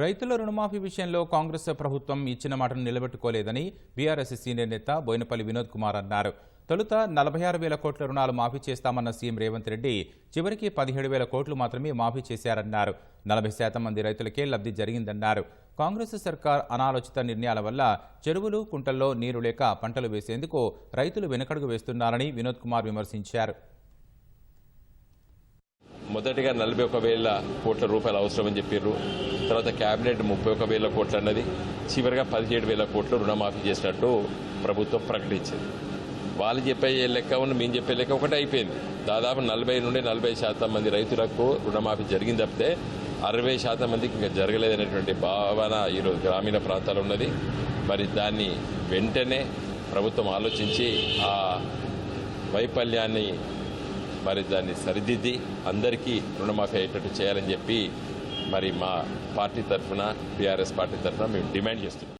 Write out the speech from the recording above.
రైతుల రుణమాఫీ విషయంలో కాంగ్రెస్ ప్రభుత్వం ఇచ్చిన మాటను నిలబెట్టుకోలేదని బీఆర్ఎస్ సీనియర్ నేత బోయినపల్లి వినోద్ కుమార్ అన్నారు. తొలుత నలభై ఆరు వేల కోట్ల రుణాలు మాఫీ చేస్తామన్న సీఎం రేవంత్ రెడ్డి చివరికి పదిహేడు వేల కోట్లు మాత్రమే మాఫీ చేశారన్నారు. నలభై శాతం మంది రైతులకే లబ్ధి జరిగిందన్నారు. కాంగ్రెస్ సర్కార్ అనాలోచిత నిర్ణయాల వల్ల చెరువులు కుంటల్లో నీరు లేక పంటలు వేసేందుకు రైతులు వెనుకడుగు వేస్తున్నారని వినోద్ కుమార్ విమర్శించారు. మొదటిగా నలభై ఒక వేల కోట్ల రూపాయలు అవసరమని చెప్పారు తర్వాత కేబినెట్ ముప్పై ఒక వేల కోట్లు అన్నది. చివరిగా పదిహేడు వేల కోట్లు రుణమాఫీ చేసినట్టు ప్రభుత్వం ప్రకటించింది. వాళ్ళు చెప్పే లెక్క ఉన్న మేము చెప్పే లెక్క ఒకటి అయిపోయింది. దాదాపు నలభై నుండి నలభై శాతం మంది రైతులకు రుణమాఫీ జరిగింది తప్పితే అరవై శాతం మందికి ఇంకా జరగలేదనేటువంటి భావన ఈరోజు గ్రామీణ ప్రాంతాలు ఉన్నది. మరి దాన్ని వెంటనే ప్రభుత్వం ఆలోచించి ఆ వైఫల్యాన్ని మరి దాన్ని సరిదిద్ది అందరికీ రుణమాఫీ అయ్యేటట్టు చేయాలని చెప్పి మరి మా పార్టీ తరఫున బీఆర్ఎస్ పార్టీ తరఫున మేము డిమాండ్ చేస్తున్నాం.